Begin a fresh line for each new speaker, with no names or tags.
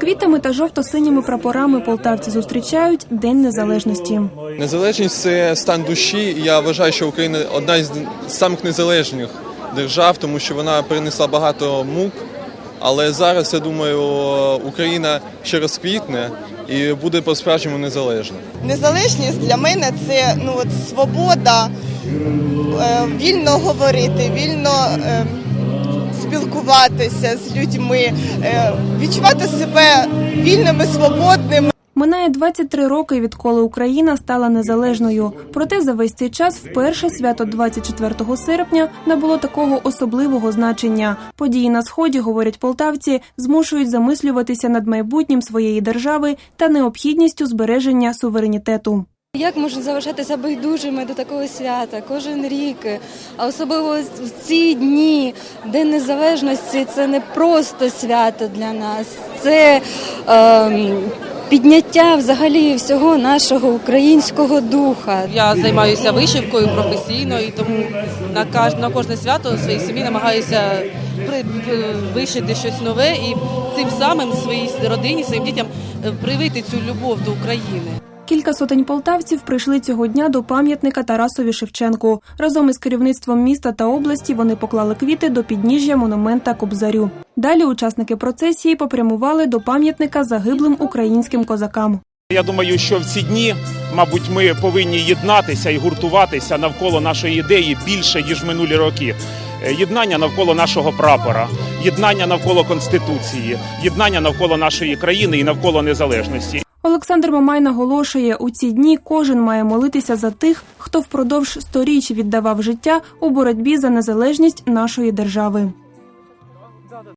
квітами та жовто-синіми прапорами полтавці зустрічають День Незалежності.
Незалежність це стан душі. Я вважаю, що Україна одна із самих незалежних держав, тому що вона перенесла багато мук. Але зараз я думаю, Україна ще розквітне і буде по-справжньому незалежна.
Незалежність для мене це ну от свобода е, вільно говорити, вільно е, спілкуватися з людьми, е, відчувати себе вільними, свободними.
Минає 23 роки, відколи Україна стала незалежною. Проте за весь цей час вперше свято 24 серпня набуло такого особливого значення. Події на сході, говорять полтавці, змушують замислюватися над майбутнім своєї держави та необхідністю збереження суверенітету.
Як можна залишатися байдужими до такого свята кожен рік, а особливо в ці дні День Незалежності це не просто свято для нас, це е, підняття взагалі всього нашого українського духа.
Я займаюся вишивкою професійно, і тому на каж- на кожне свято в своїй сім'ї намагаюся вишити щось нове і цим самим своїй родині, своїм дітям е, привити цю любов до України.
Кілька сотень полтавців прийшли цього дня до пам'ятника Тарасові Шевченку. Разом із керівництвом міста та області вони поклали квіти до підніжжя монумента Кобзарю. Далі учасники процесії попрямували до пам'ятника загиблим українським козакам.
Я думаю, що в ці дні, мабуть, ми повинні єднатися і гуртуватися навколо нашої ідеї більше ніж минулі роки. Е, Єднання навколо нашого прапора, єднання навколо конституції, єднання навколо нашої країни і навколо незалежності.
Олександр Мамай наголошує, у ці дні кожен має молитися за тих, хто впродовж сторіч віддавав життя у боротьбі за незалежність нашої держави.